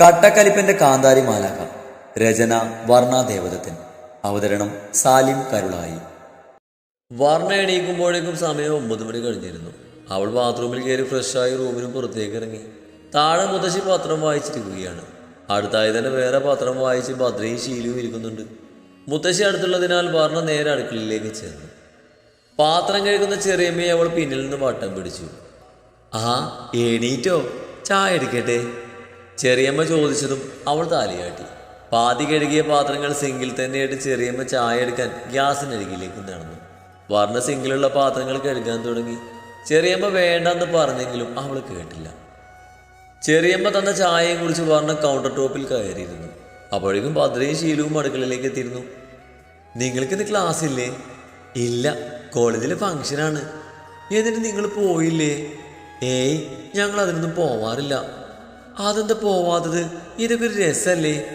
കട്ടക്കലിപ്പന്റെ കാന്താരി മാലാക രചന വർണ ദേവദത്തൻ. അവതരണം സാലിം കരുളായി. വർണ എണീക്കുമ്പോഴേക്കും സമയം ഒമ്പത് മണി കഴിഞ്ഞിരുന്നു. അവൾ ബാത്റൂമിൽ കയറി ഫ്രഷായി റൂമിന് പുറത്തേക്ക് ഇറങ്ങി. താഴെ മുത്തശ്ശി പത്രം വായിച്ചിരിക്കുകയാണ്. അടുത്തായി തന്നെ വേറെ പത്രം വായിച്ച് ഭദ്രയും ശീലവും ഇരിക്കുന്നുണ്ട്. മുത്തശ്ശി അടുത്തുള്ളതിനാൽ വർണ നേരെ അടുക്കളയിലേക്ക് ചേർന്നു പാത്രം കഴിക്കുന്ന ചെറിയമ്മയെ അവൾ പിന്നിൽ നിന്ന് വട്ടം പിടിച്ചു. ആ എണീറ്റോ? ചായ എടുക്കട്ടെ? ചെറിയമ്മ ചോദിച്ചതും അവൾ താലിയാട്ടി പാതി കഴുകിയ പാത്രങ്ങൾ സിങ്കിൽ തന്നെയായിട്ട് ചെറിയമ്മ ചായ എടുക്കാൻ ഗ്യാസിനരികിലേക്ക് നടന്നു. വർണ സിങ്കിലുള്ള പാത്രങ്ങൾ കഴുകാൻ തുടങ്ങി. ചെറിയമ്മ വേണ്ടെന്ന് പറഞ്ഞെങ്കിലും അവൾ കേട്ടില്ല. ചെറിയമ്മ തന്ന ചായയെ കുറിച്ച് വർണ കൗണ്ടർ ടോപ്പിൽ കയറിയിരുന്നു. അപ്പോഴേക്കും ഭദ്രയും ശീലവും അടുക്കളയിലേക്ക് എത്തിയിരുന്നു. നിങ്ങൾക്ക് ഇന്ന് ക്ലാസ് ഇല്ലേ? ഇല്ല കോളേജിലെ ഫങ്ഷനാണ് എന്നിട്ട് നിങ്ങൾ പോയില്ലേ? ഏയ് ഞങ്ങൾ അതിനൊന്നും പോവാറില്ല. അതെന്താ പോവാത്തത്? ഇതൊക്കെ ഒരു രസമല്ലേ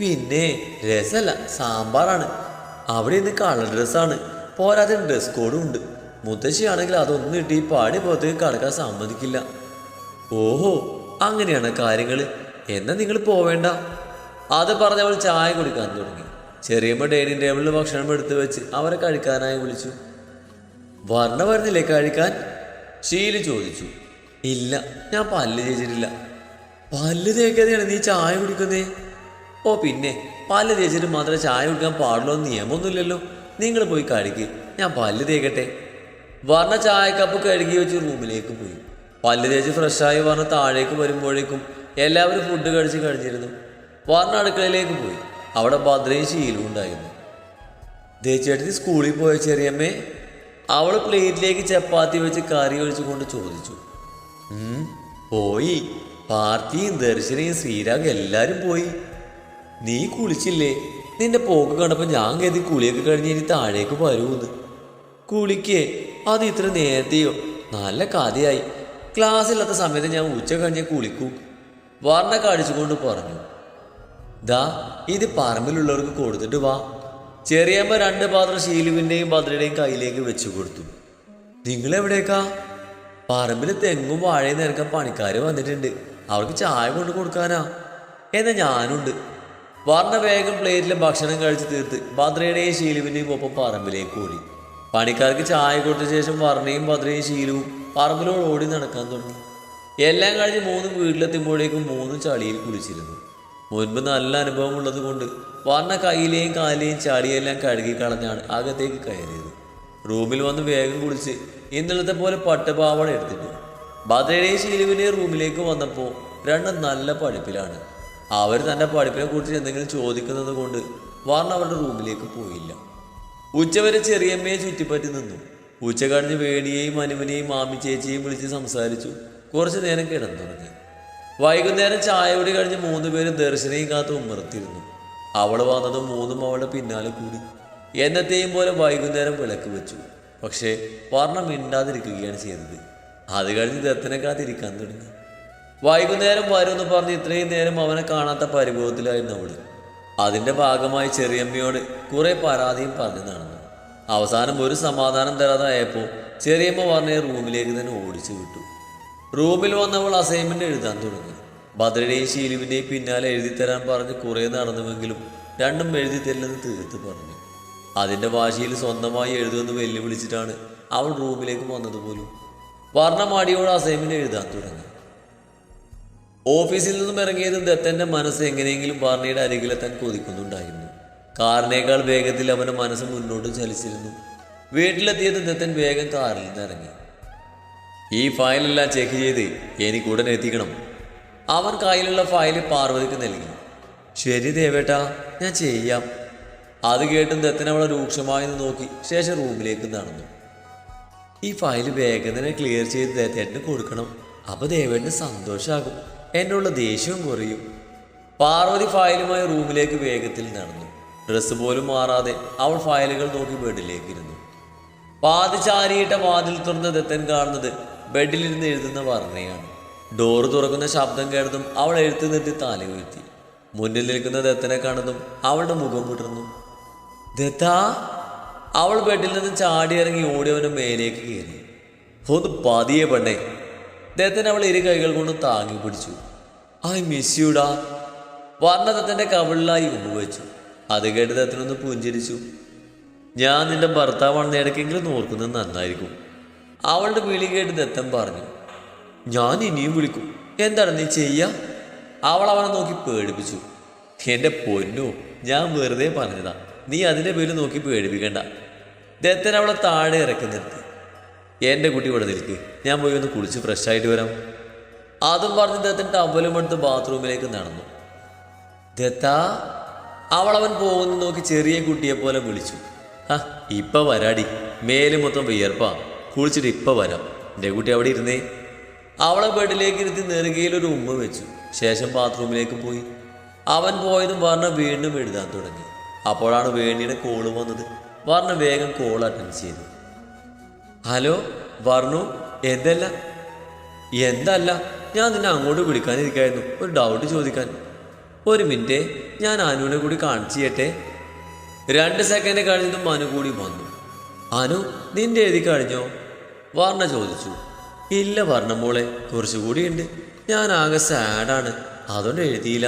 പിന്നെ രസമല്ല സാമ്പാറാണ്. അവിടെ ഇന്ന് കളർ ഡ്രസ്സാണ്. പോരാതെ ഡ്രസ് കോഡും ഉണ്ട്. മുത്തശ്ശിയാണെങ്കിൽ അതൊന്നും ഇട്ട് ഈ പാടി പുറത്തേക്ക് കടക്കാൻ സമ്മതിക്കില്ല. ഓഹോ അങ്ങനെയാണ് കാര്യങ്ങൾ. എന്നാൽ നിങ്ങൾ പോവേണ്ട. അത് പറഞ്ഞവൾ ചായ കുടിക്കാൻ തുടങ്ങി. ചെറിയമ്മ ഡൈനിങ് ടേബിളിൽ ഭക്ഷണം എടുത്തു വെച്ച് അവരെ കഴിക്കാനായി വിളിച്ചു. വർണ വരുന്നില്ലേ കഴിക്കാൻ? ഷീൽ ചോദിച്ചു. ഇല്ല ഞാൻ പല്ല് തേച്ചിട്ടില്ല. പല്ല് തേക്കാതെയാണ് നീ ചായ കുടിക്കുന്നേ? ഓ പിന്നെ പല്ല് തേച്ചിട്ട് മാത്രമേ ചായ കുടിക്കാൻ പാടുള്ളൂ എന്ന് നിയമമൊന്നുമില്ലല്ലോ. നിങ്ങൾ പോയി കഴുകി ഞാൻ പല്ല് തേക്കട്ടെ. വർണ ചായക്കപ്പ് കഴുകി വെച്ച് റൂമിലേക്ക് പോയി. പല്ല് തേച്ച് ഫ്രഷായി വർണ താഴേക്ക് വരുമ്പോഴേക്കും എല്ലാവരും ഫുഡ് കഴിച്ച് കഴിഞ്ഞിരുന്നു. വർണ അടുക്കളയിലേക്ക് പോയി. അവിടെ ഭദ്രയും ശീലവും ഉണ്ടായിരുന്നു. ദേശേട്ടത്തി സ്കൂളിൽ പോയ ചെറിയമ്മേ? അവൾ പ്ലേറ്റിലേക്ക് ചപ്പാത്തി വെച്ച് കറി ഒഴിച്ചുകൊണ്ട് ചോദിച്ചു. "ഉം, പോയി. പാർത്തിയും ദർശനയും ശ്രീരാഗ് എല്ലാരും പോയി. നീ കുളിച്ചില്ലേ? നിന്റെ പോക്ക് കണ്ടപ്പോ ഞാൻ കരുതി കുളിയൊക്കെ കഴിഞ്ഞ് ഇനി താഴേക്ക് വരൂന്ന് കുളിക്കേ അത് ഇത്ര നേരത്തെയോ? നല്ല കഥയായി. ക്ലാസ് ഇല്ലാത്ത സമയത്ത് ഞാൻ ഉച്ച കഴിഞ്ഞ് കുളിക്കൂ. വർണ കാണിച്ചുകൊണ്ട് പറഞ്ഞു. ദാ ഇത് പറമ്പിലുള്ളവർക്ക് കൊടുത്തിട്ട് വാ. ചെറിയമ്മ രണ്ട് പാത്രം ശീലുവിന്റെയും ഭദ്രയുടെയും കയ്യിലേക്ക് വെച്ചു കൊടുത്തു. നിങ്ങൾ എവിടേക്കാ പറമ്പിൽ തെങ്ങും വാഴയും നിരക്കാൻ പണിക്കാർ വന്നിട്ടുണ്ട്. അവർക്ക് ചായ കൊണ്ട് കൊടുക്കാനാ. എന്നാ ഞാനുണ്ട്. വർണ വേഗം പ്ലേറ്റിലെ ഭക്ഷണം കഴിച്ച് തീർത്ത് ഭദ്രയുടെയും ശീലുവിന്റെയും ഒപ്പം പറമ്പിലേക്ക് ഓടി. പണിക്കാർക്ക് ചായ കൊടുത്ത ശേഷം വർണയും ഭദ്രയും ശീലവും പറമ്പിലോട് ഓടി നടക്കാൻ തുടങ്ങി. എല്ലാം കഴിഞ്ഞ് മൂന്നും വീട്ടിലെത്തുമ്പോഴേക്കും മൂന്നും ചളിയിൽ കുളിച്ചിരുന്നു. മുൻപ് നല്ല അനുഭവം ഉള്ളത് കൊണ്ട് വർണ കയ്യിലെയും കാലിലെയും ചളിയെല്ലാം കഴുകി കളഞ്ഞാണ് അകത്തേക്ക് കയറിയത്. റൂമിൽ വന്ന് വേഗം കുളിച്ച് ഇന്നലത്തെ പോലെ പട്ടുപാവാട എടുത്തിട്ടു ഭദ്രയുടെയും ശീലുവിന്റെയും റൂമിലേക്ക് വന്നപ്പോൾ രണ്ടും നല്ല പഠിപ്പിലാണ്. അവർ തന്റെ പഠിപ്പിനെ കുറിച്ച് എന്തെങ്കിലും ചോദിക്കുന്നത് കൊണ്ട് വാർണ അവരുടെ റൂമിലേക്ക് പോയില്ല. ഉച്ചവരെ ചെറിയമ്മയെ ചുറ്റിപ്പറ്റി നിന്നു. ഉച്ച കഴിഞ്ഞ് വേണിയെയും അനുവിനെയും മാമി ചേച്ചിയെയും വിളിച്ച് സംസാരിച്ചു. കുറച്ച് നേരം കിടന്നുറങ്ങി. വൈകുന്നേരം ചായയോടെ കഴിഞ്ഞ് മൂന്ന് പേരും ദർശനയും കാത്ത് ഉമ്മർത്തിരുന്നു അവൾ വന്നതും മൂന്നും അവളുടെ പിന്നാലെ കൂടി. എന്നത്തെയും പോലെ വൈകുന്നേരം വിളക്ക് വെച്ചു. പക്ഷേ വർണം മിണ്ടാതിരിക്കുകയാണ് ചെയ്തത്. അത് കഴിഞ്ഞ് ദത്തനെ കാത്തിരിക്കാൻ തുടങ്ങി. വൈകുന്നേരം വരുമെന്ന് പറഞ്ഞ് ഇത്രയും നേരം അവനെ കാണാത്ത പരിഭവത്തിലായിരുന്നു അവൾ. അതിന്റെ ഭാഗമായി ചെറിയമ്മയോട് കുറേ പരാതിയും പറഞ്ഞു നടന്നു. അവസാനം ഒരു സമാധാനം തരാതായപ്പോൾ ചെറിയമ്മ പറഞ്ഞ റൂമിലേക്ക് തന്നെ ഓടിച്ചു വിട്ടു. റൂമിൽ വന്നവൾ അസൈൻമെന്റ് എഴുതാൻ തുടങ്ങി. ഭദ്രയുടെയും ശീലുവിന്റെയും പിന്നാലെ എഴുതിത്തരാൻ തരാൻ പറഞ്ഞ് കുറേ നടന്നുവെങ്കിലും രണ്ടും എഴുതി തരില്ലെന്ന് തീർത്ത് പറഞ്ഞു. അതിന്റെ ഭാഷയിൽ സ്വന്തമായി എഴുതുമെന്ന് വെല്ലുവിളിച്ചിട്ടാണ് അവൾ റൂമിലേക്ക് വന്നതുപോലും വർണമാടിയോട് അസൈൻമെന്റ് എഴുതാൻ തുടങ്ങി. ഓഫീസിൽ നിന്നും ഇറങ്ങിയതും ദത്തന്റെ മനസ്സ് എങ്ങനെയെങ്കിലും ബാർണിയുടെ അരികിലെത്താൻ കൊതിക്കുന്നുണ്ടായിരുന്നു. കാറിനേക്കാൾ വേഗത്തിൽ അവന്റെ മനസ്സ് മുന്നോട്ട് ചലിച്ചിരുന്നു. വീട്ടിലെത്തിയത് ദത്തൻ വേഗം കാറിൽ നിന്ന് ഇറങ്ങി. ഈ ഫയലെല്ലാം ചെക്ക് ചെയ്ത് എനിക്ക് ഉടനെ എത്തിക്കണം. അവൻ കയ്യിലുള്ള ഫയൽ പാർവതിക്ക് നൽകി. ശരി ദേവേട്ടാ ഞാൻ ചെയ്യാം. അത് കേട്ടും ദത്തൻ അവളെ രൂക്ഷമായി നോക്കി ശേഷം റൂമിലേക്ക് നടന്നു. ഈ ഫയൽ വേഗം തന്നെ ക്ലിയർ ചെയ്ത് ദേവേട്ടന് കൊടുക്കണം. അപ്പോൾ ദേവേട്ടന് സന്തോഷമാകും എന്നുള്ള ദേഷ്യവും കുറയും. പാർവതി ഫയലുമായി റൂമിലേക്ക് വേഗത്തിൽ നടന്നു. ഡ്രസ്സ് പോലും മാറാതെ അവൾ ഫയലുകൾ നോക്കി ബെഡിലേക്ക് ഇരുന്നു പാതി ചാരിയിട്ട വാതിൽ തുറന്ന് ദത്തൻ കാണുന്നത് ബെഡിലിരുന്ന് എഴുതുന്ന വർണയാണ്. ഡോറ് തുറക്കുന്ന ശബ്ദം കേട്ടതും അവൾ എഴുത്ത് നിർത്തി താല ഉയർത്തി. മുന്നിൽ നിൽക്കുന്ന ദത്തനെ കാണുന്നതും അവളുടെ മുഖം വിടർന്നു. ദത്താ അവൾ ബെഡിൽ നിന്ന് ചാടി ഇറങ്ങി ഓടിയവന് മേലേക്ക് കയറി. ഒന്ന് പതിയെ പെണ്ണേ. ദത്തൻ അവൾ ഇരു കൈകൾ കൊണ്ട് താങ്ങി പിടിച്ചു. ഐ മിസ് യുടാ വർണദത്തന്റെ കവിളിലായി ഉപയോഗിച്ചു അത് കേട്ട് ദത്തനൊന്ന് പുഞ്ചിരിച്ചു. ഞാൻ നിന്റെ ഭർത്താവാണെന്ന് ഇടയ്ക്കെങ്കിലും നോർക്കുന്നത് നന്നായിരിക്കും. അവളുടെ വിളി കേട്ട് ദത്തൻ പറഞ്ഞു. ഞാൻ ഇനിയും വിളിക്കും. എന്താണ് നീ ചെയ്യാ? അവൾ അവനെ നോക്കി പേടിപ്പിച്ചു. എന്റെ പൊന്നു ഞാൻ വെറുതെ പറഞ്ഞതാ. നീ അതിന്റെ പേര് നോക്കി പേടിപ്പിക്കണ്ട ദത്തൻ അവളെ താഴെ ഇറക്കി നിർത്തി എന്റെ കുട്ടി ഇവിടെ നിൽക്ക്. ഞാൻ പോയി ഒന്ന് കുളിച്ച് ഫ്രഷായിട്ട് വരാം. അതും പറഞ്ഞ് ദത്തൻ ടവലും എടുത്ത് ബാത്റൂമിലേക്ക് നടന്നു. ദത്ത അവളവൻ പോകുന്നു നോക്കി ചെറിയ കുട്ടിയെ പോലെ വിളിച്ചു. ആ ഇപ്പൊ വരാടി. മേൽ മൊത്തം വിയർപ്പാ. കുളിച്ചിട്ട് ഇപ്പൊ വരാം. എന്റെ കുട്ടി അവിടെ ഇരുന്നേ. അവളെ ബെഡിലേക്ക് ഇരുത്തി നെറുകയിൽ ഒരു ഉമ്മ വെച്ചു. ശേഷം ബാത്റൂമിലേക്ക് പോയി. അവൻ പോയതും പറഞ്ഞ് വീണ്ടും എഴുതാൻ തുടങ്ങി. അപ്പോഴാണ് വേണിയുടെ കോൾ വന്നത്. വർണ വേഗം കോൾ അറ്റൻഡ് ചെയ്തു. ഹലോ വർണു എന്തല്ല? എന്തല്ല ഞാൻ നിന്നെ അങ്ങോട്ട് വിളിക്കാനിരിക്കായിരുന്നു. ഒരു ഡൗട്ട് ചോദിക്കാൻ. ഒരു മിനിറ്റ് ഞാൻ അനുവിനെ കൂടി കാണിച്ചു ചെയ്യട്ടെ? രണ്ട് സെക്കൻഡ് കഴിഞ്ഞതും മനു കൂടി വന്നു. അനു നിന്റെ എഴുതി കഴിഞ്ഞോ? വർണ ചോദിച്ചു. ഇല്ല വർണ മോളെ കുറച്ചുകൂടി ഉണ്ട്. ഞാൻ ആകെ സാഡാണ് അതുകൊണ്ട് എഴുതിയില്ല.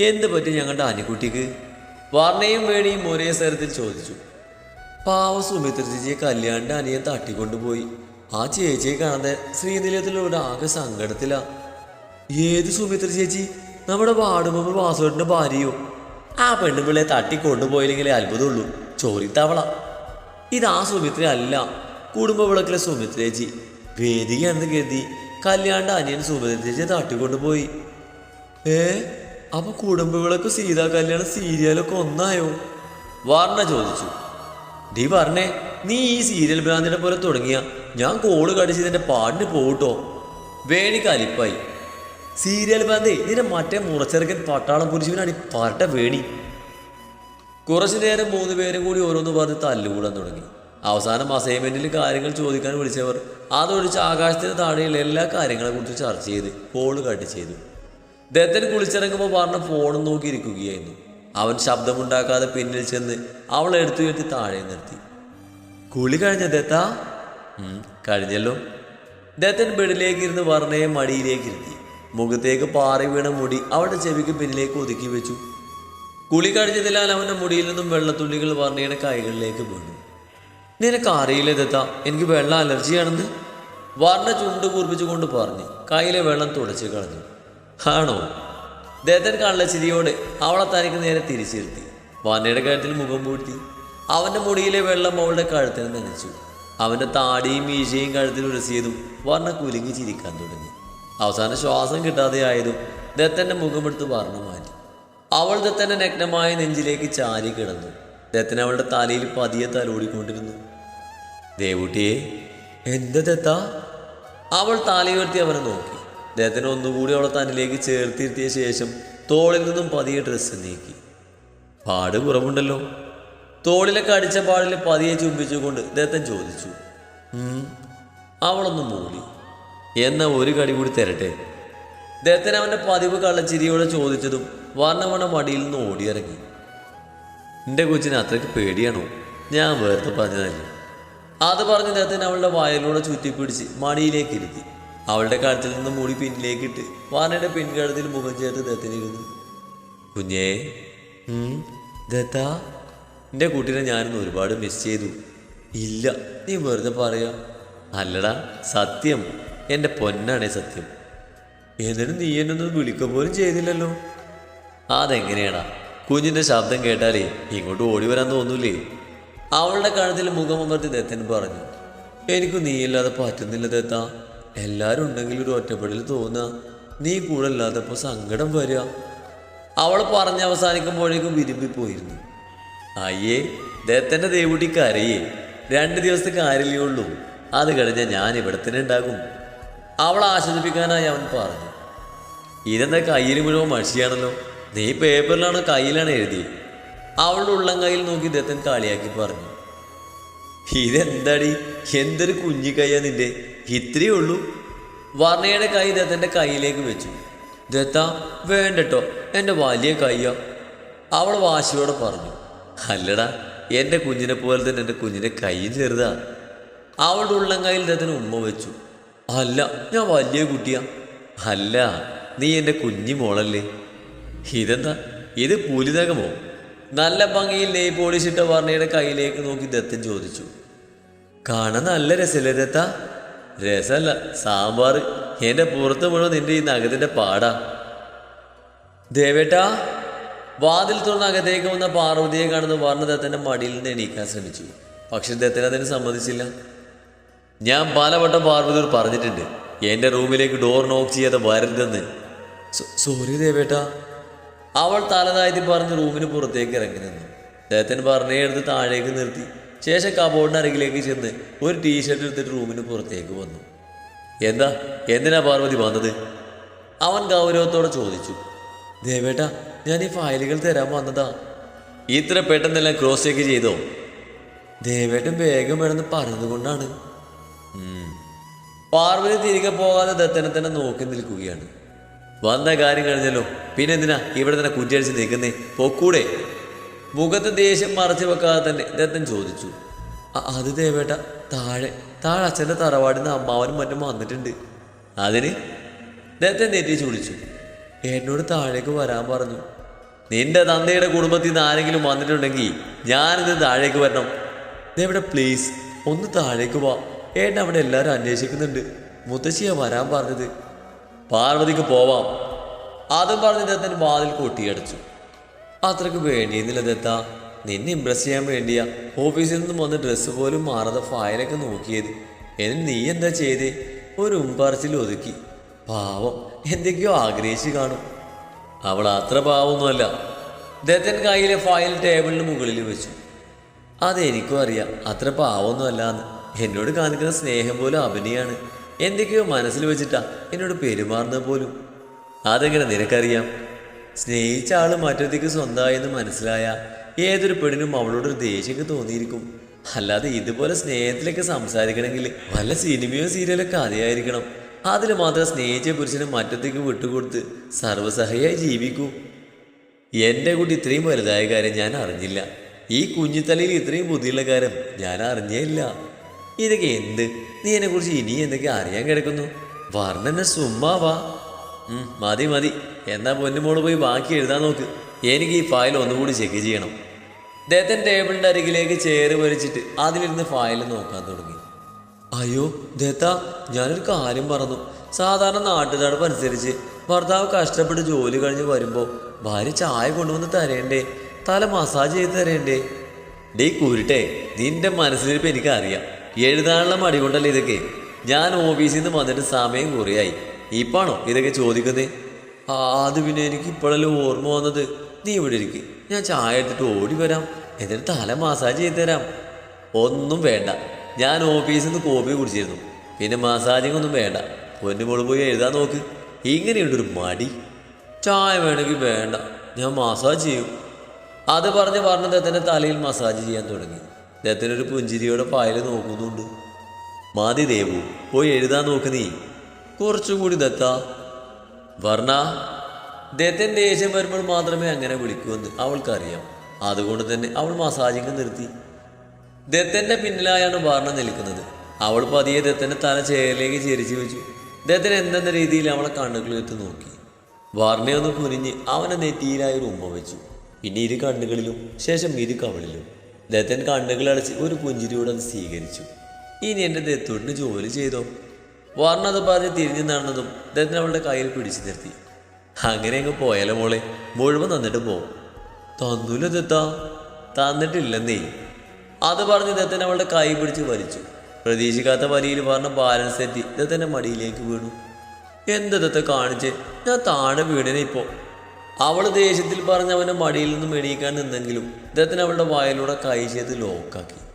എന്ത് പറ്റി ഞങ്ങളുടെ അനുകുട്ടിക്ക്? വർണയും വേണിയും ഒരേ സ്വരത്തിൽ ചോദിച്ചു. പാവ സുമിത്ര ചേച്ചിയെ കല്യാണിന്റെ അനിയൻ തട്ടിക്കൊണ്ടുപോയി. ആ ചേച്ചിയെ കാണാതെ ശ്രീനിലയത്തിലൂടെ ആകെ സങ്കടത്തിലാ. ഏത് സുമിത്ര ചേച്ചി? നമ്മുടെ വാർഡ് വാസുവേട്ടന്റെ ഭാര്യയോ? ആ പെണ്ണുപിള്ളയെ തട്ടിക്കൊണ്ടുപോയില്ലെങ്കിലേ അത്ഭുതമുള്ളൂ. ചോറിത്തവള ഇത് സുമിത്ര അല്ല കുടുംബ വിളക്കിലെ സുമിത്ര ചേച്ചി. വേദികയാണെന്ന് കരുതി കല്യാണിന്റെ അനിയൻ സുമിത്ര ചേച്ചിയെ തട്ടിക്കൊണ്ടുപോയി. ഏ? അപ്പൊ കുടുംബങ്ങളൊക്കെ സീതാ കല്യാണ സീരിയലൊക്കെ ഒന്നായോ? വാർണ ചോദിച്ചു. ഡി പറഞ്ഞേ നീ ഈ സീരിയൽ ഭ്രാന്തിനെ പോലെ തുടങ്ങിയ. ഞാൻ കോൾ കടിച്ചതിന്റെ പാടിന് പോകട്ടോ വേണി കലിപ്പായി. സീരിയൽ ഭ്രാന്തേ നിന്റെ മറ്റേ മുറച്ചെറുക്കൻ പട്ടാളം പുരുഷനാണ് ഈ പാട്ട വേണി. കുറച്ചു നേരം മൂന്ന് പേരും കൂടി ഓരോന്ന് പറഞ്ഞ് തല്ലുകൂടാൻ തുടങ്ങി. അവസാനം അസൈൻമെന്റിൽ കാര്യങ്ങൾ ചോദിക്കാൻ വിളിച്ചവർ അതൊഴിച്ച് ആകാശത്തിന് താഴെയുള്ള എല്ലാ കാര്യങ്ങളെ കുറിച്ച് ചർച്ച ചെയ്ത് കോൾ കട്ട് ചെയ്തു. ദത്തൻ കുളിച്ചിറങ്ങുമ്പോൾ പറഞ്ഞ ഫോണും നോക്കിയിരിക്കുകയായിരുന്നു. അവൻ ശബ്ദമുണ്ടാക്കാതെ പിന്നിൽ ചെന്ന് അവളെ എടുത്തു കയറ്റി താഴെ നിർത്തി. കുളി കഴിഞ്ഞ ദത്ത? കഴിഞ്ഞല്ലോ. ദത്തൻ ബെഡിലേക്ക് ഇരുന്ന് വർണയെ മടിയിലേക്ക് ഇരുത്തി മുഖത്തേക്ക് പാറി വീണ മുടി അവളുടെ ചെവിക്ക് പിന്നിലേക്ക് ഒതുക്കി വെച്ചു. കുളി കഴിഞ്ഞതിനാൽ അവന്റെ മുടിയിൽ നിന്നും വെള്ളത്തുള്ളികൾ വർണയുടെ കൈകളിലേക്ക് വീണു. നിനക്ക് അറിയില്ല ദത്ത എനിക്ക് വെള്ളം അലർജിയാണെന്ന്? വർണ ചുണ്ട് കൂർപ്പിച്ചുകൊണ്ട് പറഞ്ഞു. കയ്യിലെ വെള്ളം തുടച്ചു കളഞ്ഞു. ആണോ ദത്തൻ ചിരിയോട് അവളെ തനിക്ക് നേരെ തിരിച്ചിരുത്തി. വാനയുടെ കഴുത്തിൽ മുഖം പൂട്ടി. അവന്റെ മുടിയിലെ വെള്ളം അവളുടെ കഴുത്തിൽ നനച്ചു അവന്റെ താടിയും മീശയും കഴുത്തിൽ ഉരസിയതും വർണ കുലുങ്ങി ചിരിക്കാൻ തുടങ്ങി. അവസാന ശ്വാസം കിട്ടാതെ ആയതും ദത്തന്റെ മുഖമെടുത്ത് വർണ മാറ്റി. അവൾ ദത്തന്റെ നഗ്നമായ നെഞ്ചിലേക്ക് ചാരി കിടന്നു. ദത്തൻ അവളുടെ തലയിൽ പതിയെ തലോടിക്കൊണ്ടിരുന്നു. ദേവുട്ടിയെ എന്ത് ദത്ത? അവൾ താലയുയർത്തി അവനെ നോക്കി. ദത്തൻ ഒന്നുകൂടി അവളെ തന്നിലേക്ക് ചേർത്തിരുത്തിയ ശേഷം തോളിൽ നിന്നും പതിയെ ഡ്രസ്സ് നീക്കി. പാട് കുറവുണ്ടല്ലോ. തോളിലെ കടിച്ച പാടിൽ പതിയെ ചുംബിച്ചുകൊണ്ട് ദത്തൻ ചോദിച്ചു. അവളൊന്ന് മൂടി. എന്നാ ഒരു കടി കൂടി തരട്ടെ? ദത്തൻ അവന്റെ പതിവ് കള്ളച്ചിരിയോടെ ചോദിച്ചതും വർണവണ മടിയിൽ നിന്ന് ഓടിയിറങ്ങി. എന്റെ കൊച്ചിന് അത്രയ്ക്ക് പേടിയാണോ? ഞാൻ വേർത്ത് പറഞ്ഞതല്ലേ? അത് പറഞ്ഞ് ദത്തൻ അവളുടെ വായലൂടെ ചുറ്റിപ്പിടിച്ച് മടിയിലേക്ക് ഇരുത്തി. അവളുടെ കഴുത്തിൽ നിന്ന് മുടി പിന്നിലേക്കിട്ട് വാനയുടെ പിൻകഴുത്തിൽ മുഖം ചേർത്ത് ദത്തിനിരുന്നു. കുഞ്ഞേ ദത്ത എന്റെ കുട്ടീനെ ഞാനിന്ന് ഒരുപാട് മിസ് ചെയ്തു. ഇല്ല നീ വെറുതെ പറയാ. അല്ലടാ സത്യം. എന്റെ പൊന്നാണേ സത്യം. എന്നിട്ട് നീ എന്നൊന്നും വിളിക്ക പോലും ചെയ്തില്ലല്ലോ. അതെങ്ങനെയാടാ? കുഞ്ഞിന്റെ ശബ്ദം കേട്ടാലേ ഇങ്ങോട്ട് ഓടി വരാൻ തോന്നൂലേ? അവളുടെ കഴുത്തിൽ മുഖമമർത്തി ദത്തൻ പറഞ്ഞു. എനിക്ക് നീയില്ലാതെ പറ്റുന്നില്ല ദത്ത. എല്ലാരും ഉണ്ടെങ്കിൽ ഒരു ഒറ്റപ്പെടൽ തോന്നുക നീ കൂടെ ഇല്ലാത്തപ്പോ സങ്കടം വരിക അവൾ പറഞ്ഞ് അവസാനിക്കുമ്പോഴേക്കും വിരുമ്പിപ്പോയിരുന്നു അയ്യേ ദത്തന്റെ ദേവുട്ടി കരയേ. രണ്ട് ദിവസത്തെ കാര്യമല്ലേ ഉള്ളൂ. അത് കഴിഞ്ഞാൽ ഞാൻ ഇവിടെ തന്നെ ഉണ്ടാകും. അവളെ ആശ്വസിപ്പിക്കാനായി അവൻ പറഞ്ഞു. ഇതെന്താ കയ്യിൽ മുഴുവൻ മഷിയാണല്ലോ? നീ പേപ്പറിലാണോ കയ്യിലാണ് എഴുതി അവളുടെ ഉള്ളം കയ്യിൽ നോക്കി ദത്തൻ കാളിയാക്കി പറഞ്ഞു. ഇതെന്താടി? എന്തൊരു കുഞ്ഞിക്കയ്യാ നിന്റെ? ഇത്രയേ ഉള്ളൂ. വർണയുടെ കൈ ദത്തന്റെ കയ്യിലേക്ക് വെച്ചു. ദത്ത വേണ്ടട്ടോ എന്റെ വലിയ കയ്യ. അവൾ വാശിയോടെ പറഞ്ഞു അല്ലടാ എന്റെ കുഞ്ഞിനെ പോലെ തന്നെ എന്റെ കുഞ്ഞിന്റെ കൈയും ചെറുതാ. അവളുടെ ഉള്ളം കയ്യിൽ ദത്തന് ഉമ്മ വെച്ചു അല്ല ഞാൻ വലിയ കുട്ടിയാ. അല്ല നീ എന്റെ കുഞ്ഞി മോളല്ലേ. ഇതെന്താ? ഇത് പൂലിതകമോ നല്ല ഭംഗിയിൽ നെയ് പോളിഷിട്ട വർണയുടെ കയ്യിലേക്ക് നോക്കി ദത്തൻ ചോദിച്ചു കാണാൻ നല്ല രസമല്ലേ ദത്ത? രസമല്ല. സാമ്പാർ. എന്റെ പുറത്ത് മുഴുവൻ നിന്റെ ഈ നഗതിന്റെ പാടാ. ദേവേട്ടാ വാതിൽ തുറന്ന അകത്തേക്ക് വന്ന പാർവതിയെ കാണുന്ന വർണ ദത്തന്റെ മടിയിൽ നിന്ന് എണീക്കാൻ ശ്രമിച്ചു. പക്ഷെ ദത്തൻ അതിന് സമ്മതിച്ചില്ല. ഞാൻ പലവട്ടം പാർവതിയോട് പറഞ്ഞിട്ടുണ്ട് എന്റെ റൂമിലേക്ക് ഡോർ നോക്ക് ചെയ്യാതെ വരരുതെന്ന്. സോറി ദേവേട്ടാ. അവൾ തലതായി പറഞ്ഞ് റൂമിന് പുറത്തേക്ക് ഇറങ്ങി നിന്നു. ദത്തൻ പറഞ്ഞേ എടുത്ത് താഴേക്ക് നിർത്തി. ശേഷം കബോർഡിന് അരികിലേക്ക് ചെന്ന് ഒരു ടീഷർട്ട് എടുത്തിട്ട് റൂമിന് പുറത്തേക്ക് വന്നു. എന്താ? എന്തിനാ പാർവതി വന്നത്? അവൻ ഗൗരവത്തോടെ ചോദിച്ചു. ദേവേട്ട ഞാൻ ഈ ഫയലുകൾ തരാൻ വന്നതാ. ഇത്ര പെട്ടെന്നെല്ലാം ക്രോസ് ചെക്ക് ചെയ്തോ? ദേവേട്ടൻ വേഗം വേണമെന്ന് പറഞ്ഞതുകൊണ്ടാണ് പാർവതി തിരികെ പോകാതെ ദത്തനെ തന്നെ നോക്കി നിൽക്കുകയാണ്. വന്ന കാര്യം കഴിഞ്ഞല്ലോ. പിന്നെന്തിനാ ഇവിടെ തന്നെ കുറ്റിയടിച്ച് നിൽക്കുന്നേ? പൊക്കൂടെ. മുഖത്ത് ദേഷ്യം മറച്ചു വെക്കാതെ തന്നെ ദത്തൻ ചോദിച്ചു "അ- അത് ദേവേട്ട താഴെ താഴെ അച്ഛന്റെ തറവാടിൽ നിന്ന് അമ്മാവനും മറ്റും വന്നിട്ടുണ്ട്. അതിന്? ദത്തൻ നെറ്റി ചോദിച്ചു എന്നോട് താഴേക്ക് വരാൻ പറഞ്ഞു. നിന്റെ തന്തയുടെ കുടുംബത്തിൽ നിന്ന് ആരെങ്കിലും വന്നിട്ടുണ്ടെങ്കിൽ ഞാനിത് താഴേക്ക് വരണം. ദേവിടെ പ്ലീസ് ഒന്ന് താഴേക്ക് വാ. ഏട്ടൻ അവിടെ എല്ലാവരും അന്വേഷിക്കുന്നുണ്ട്. മുത്തശ്ശിയാ വരാൻ പറഞ്ഞത്. പാർവതിക്ക് പോവാം. അതും പറഞ്ഞ് ദത്തൻ വാതിൽ കൊട്ടിയടച്ചു. അത്രയ്ക്ക് വേണ്ടിയിരുന്നില്ല ദത്ത. നിന്നെ ഇമ്പ്രസ് ചെയ്യാൻ വേണ്ടിയാ ഓഫീസിൽ നിന്ന് വന്ന് ഡ്രസ്സ് പോലും മാറാതെ ഫയലൊക്കെ നോക്കിയത്. എന്നിട്ട് നീ എന്താ ചെയ്തേ? ഒരു ഉമ്പറച്ചിൽ ഒതുക്കി. പാവം എന്തൊക്കെയോ ആഗ്രഹിച്ച് കാണും. അവൾ അത്ര പാവമൊന്നുമല്ല ദത്തൻ കയ്യിലെ ഫയൽ ടേബിളിന് മുകളിൽ വെച്ചു. അതെനിക്കും അറിയാം അത്ര പാവമൊന്നുമല്ല എന്ന് എന്നോട് കാണിക്കുന്ന സ്നേഹം പോലും അഭിനയാണ്. എന്തൊക്കെയോ മനസ്സിൽ വെച്ചിട്ടാ എന്നോട് പെരുമാറുന്നത് പോലും. അതെങ്ങനെ നിനക്കറിയാം? സ്നേഹിച്ച ആൾ മറ്റൊരുത്തിക്ക് സ്വന്തമായെന്ന് മനസ്സിലായ ഏതൊരു പെണ്ണിനും അവളോടൊരു ദേഷ്യമൊക്കെ തോന്നിയിരിക്കും. അല്ലാതെ ഇതുപോലെ സ്നേഹത്തിലൊക്കെ സംസാരിക്കണമെങ്കിൽ വല്ല സിനിമയോ സീരിയലൊക്കെ കഥയായിരിക്കണം അതിൽ മാത്രം സ്നേഹിച്ച പുരുഷനെ മറ്റത്തേക്ക് വിട്ടുകൊടുത്ത് സർവസഹയായി ജീവിക്കൂ. എന്റെ കുട്ടി ഇത്രയും വലുതായ കാര്യം ഞാൻ അറിഞ്ഞില്ല. ഈ കുഞ്ഞിത്തലയിൽ ഇത്രയും ബുദ്ധിയുള്ള കാര്യം ഞാൻ അറിഞ്ഞേ ഇല്ല ഇതൊക്കെ എന്ത്? നീ എന്നെ കുറിച്ച് ഇനി എന്തൊക്കെ അറിയാൻ കിടക്കുന്നു? വർണനെ സുമ്മാവാ മതി മതി. എന്നാ പൊന്നുമോൾ പോയി ബാക്കി എഴുതാൻ നോക്ക്. എനിക്ക് ഈ ഫയൽ ഒന്നുകൂടി ചെക്ക് ചെയ്യണം. അദ്ദേഹത്തിന്റെ ടേബിളിന്റെ അരികിലേക്ക് ചേറ് വലിച്ചിട്ട് അതിലിരുന്ന് ഫയൽ നോക്കാൻ തുടങ്ങി. അയ്യോ ദത്ത ഞാനൊരു കാര്യം പറഞ്ഞു സാധാരണ നാട്ടുനടപ്പ് അനുസരിച്ച് ഭർത്താവ് കഷ്ടപ്പെട്ട് ജോലി കഴിഞ്ഞ് വരുമ്പോൾ ഭാര്യ ചായ കൊണ്ടുവന്ന് തരേണ്ടേ? തല മസാജ് ചെയ്ത് തരേണ്ടേ? ഡേ കുരുട്ടെ നിന്റെ മനസ്സിലിരിപ്പ് എനിക്കറിയാം. എഴുതാനുള്ള മടി കൊണ്ടല്ലേ ഇതൊക്കെ? ഞാൻ ഓഫീസിൽ നിന്ന് വന്നിട്ട് സമയം കുറയായി. ഇപ്പാണോ ഇതൊക്കെ ചോദിക്കുന്നത് അത് പിന്നെ എനിക്ക് ഇപ്പോഴല്ലേ ഓർമ്മ വന്നത്. നീ ഇവിടെ ഇരിക്ക്. ഞാൻ ചായ എടുത്തിട്ട് ഓടി വരാം. എന്നിട്ട് തല മസാജ് ചെയ്ത് തരാം. ഒന്നും വേണ്ട. ഞാൻ ഓഫീസിൽ നിന്ന് കോപ്പി കുടിച്ചിരുന്നു. പിന്നെ മസാജിങ് ഒന്നും വേണ്ട. പൊന്നുമോൾ പോയി എഴുതാൻ നോക്ക്. ഇങ്ങനെയുണ്ടൊരു മടി. ചായ വേണമെങ്കിൽ വേണ്ട. ഞാൻ മസാജ് ചെയ്യും. അത് പറഞ്ഞ് പറഞ്ഞ് ദത്തന്റെ തലയിൽ മസാജ് ചെയ്യാൻ തുടങ്ങി. ദത്തനൊരു പുഞ്ചിരിയോടെ പായൽ നോക്കുന്നുണ്ട്. മതി ദേവു പോയി എഴുതാൻ നോക്ക് നീ. കുറച്ചുകൂടി ദത്ത. വർണ ദത്തൻ ദേഷ്യം വരുമ്പോൾ മാത്രമേ അങ്ങനെ വിളിക്കൂവെന്ന് അവൾക്കറിയാം. അതുകൊണ്ട് തന്നെ അവൾ മസാജിങ് നിർത്തി. ദത്തന്റെ പിന്നിലായാണ് വർണ നിൽക്കുന്നത്. അവൾ പതിയെ ദത്തന്റെ തല ചേരിലേക്ക് ചെരിച്ചു വെച്ചു. ദത്തൻ എന്തെന്ന രീതിയിൽ അവളെ കണ്ണുകളിലെത്തി നോക്കി. വർണയൊന്ന് കുനിഞ്ഞ് അവനെ നെറ്റിയിലായി ഒരു ഉമ്മ വെച്ചു. പിന്നെ ഇരു കണ്ണുകളിലും ശേഷം ഇരു കവളിലും. ദത്തൻ കണ്ണുകളടച്ച് ഒരു പുഞ്ചിരിയോടെ സ്വീകരിച്ചു. ഇനി എന്റെ ദത്തോട്ടിന് ജോലി ചെയ്തോ? വർണ അത് പറഞ്ഞ് തിരിഞ്ഞു നടന്നതും ദത്തൻ അവളുടെ കയ്യിൽ പിടിച്ചു നിർത്തി. അങ്ങനെ അങ്ങ് പോയാലോ മോളെ? മുഴുവൻ തന്നിട്ട് പോവും തന്നൂല ദത്താ. തന്നിട്ടില്ലെന്നേ. അത് പറഞ്ഞ് ദത്തൻ അവളുടെ കൈ പിടിച്ച് വലിച്ചു. പ്രതീക്ഷിക്കാത്ത വരിയിൽ പറഞ്ഞ ബാലൻസ് തെറ്റി ദത്തന്റെ മടിയിലേക്ക് വീണു. എന്ത് ദത്ത കാണിച്ച്? ഞാൻ താഴെ വീണനെ ഇപ്പോ. അവൾ ദേഷ്യത്തിൽ പറഞ്ഞ് അവന്റെ മടിയിൽ നിന്നും എണീക്കാൻ നിന്നെങ്കിലും ദത്തൻ അവളുടെ വായിലൂടെ കൈ ചെയ്ത് ലോക്കാക്കി